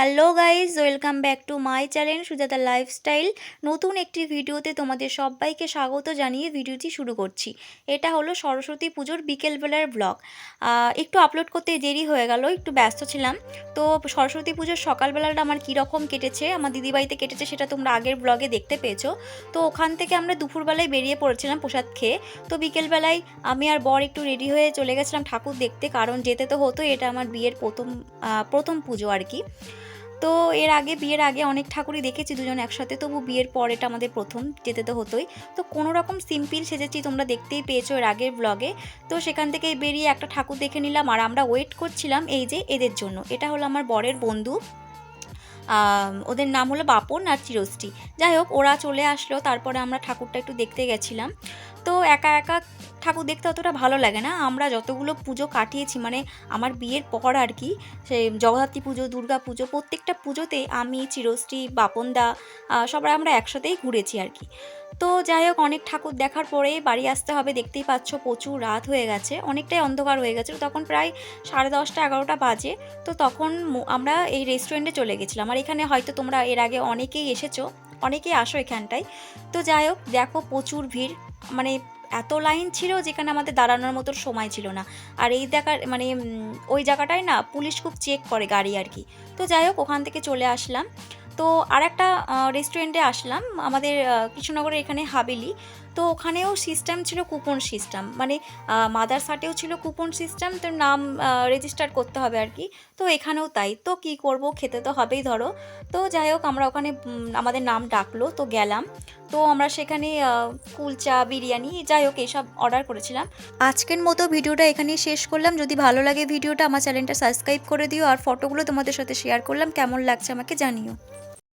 Hello guys welcome back to my channel Sujata lifestyle. নতুন একটি ভিডিওতে তোমাদের সবাইকে স্বাগত জানিয়ে ভিডিওটি শুরু করছি। এটা হলো সরস্বতী পুজোর বিকেলবেলার ব্লগ। একটু আপলোড করতে দেরি হয়ে গেল, একটু ব্যস্ত ছিলাম। তো সরস্বতী পুজোর সকালবেলাটা আমার কীরকম কেটেছে, আমার দিদিবাড়িতে কেটেছে সেটা তোমরা আগের ব্লগে দেখতে পেয়েছ। তো ওখান থেকে আমরা দুপুরবেলায় বেরিয়ে পড়েছিলাম প্রসাদ খেয়ে। তো বিকেলবেলায় আমি আর বর একটু রেডি হয়ে চলে গেছিলাম ঠাকুর দেখতে, কারণ যেতে তো হতো এটা আমার বিয়ের প্রথম প্রথম পুজো আর কি। তো এর আগে, বিয়ের আগে অনেক ঠাকুরই দেখেছি দুজন একসাথে, তবু বিয়ের পর এটা আমাদের প্রথম যেতে তো হতোই। তো কোনো রকম সিম্পল সেজেছি, তোমরা দেখতেই পেয়েছ এর আগের ব্লগে তো সেখান থেকে বেরিয়ে একটা ঠাকুর দেখে নিলাম, আর আমরা ওয়েট করছিলাম এই যে এদের জন্য। এটা হলো আমার বরের বন্ধু। ওদের নাম হলো বাপন আর চিরষ্টি যাই হোক, ওরা চলে আসলো, তারপরে আমরা ঠাকুরটা একটু দেখতে গেছিলাম। তো একা একা ঠাকুর দেখতে অতটা ভালো লাগে না। আমরা যতগুলো পুজো কাটিয়েছি মানে আমার বিয়ের পর আর কি সে জগদ্ধাত্রী পুজো, দুর্গা পুজো, প্রত্যেকটা পুজোতে আমি চিরশ্রী বাপনদা সবাই আমরা একসাথেই ঘুরেছি আর কি। তো যাই হোক, অনেক ঠাকুর দেখার পরে বাড়ি আসতে হবে। দেখতেই পাচ্ছ প্রচুর রাত হয়ে গেছে। অনেকটাই অন্ধকার হয়ে গেছে তখন প্রায় সাড়ে দশটা, এগারোটা বাজে। তো তখন আমরা এই রেস্টুরেন্টে চলে গেছিলাম। আর এখানে হয়তো তোমরা এর আগে অনেকেই এসেছ। অনেকেই আসো এখানটায়। তো যাই হোক, দেখো প্রচুর ভিড়। মানে এত লাইন ছিল যেখানে আমাদের দাঁড়ানোর মতো সময় ছিল না। আর এই দেখার মানে ওই জায়গাটায় না পুলিশ খুব চেক করে গাড়ি আর কি। তো যাই হোক, ওখান থেকে চলে আসলাম। তো আর একটা রেস্টুরেন্টে আসলাম, আমাদের কৃষ্ণনগরের এখানে হাবেলি। তো ওখানেও সিস্টেম ছিল কুপন সিস্টেম মানে মাদার সাটেও ছিল কুপন সিস্টেম তো নাম রেজিস্টার করতে হবে আর কি। তো এখানেও তাই, তো কি করব, খেতে তো হবেই ধরো। তো যাই হোক, আমরা ওখানে আমাদের নাম ডাকলো, তো গেলাম। তো আমরা সেখানে কুলচা, বিরিয়ানি, যাই হোক এইসব অর্ডার করেছিলাম। আজকের মতো ভিডিওটা এখানেই শেষ করলাম। যদি ভালো লাগে ভিডিওটা, আমার চ্যানেলটা সাবস্ক্রাইব করে দিও। আর ফটোগুলো তোমাদের সাথে শেয়ার করলাম, কেমন লাগছে আমাকে জানিও।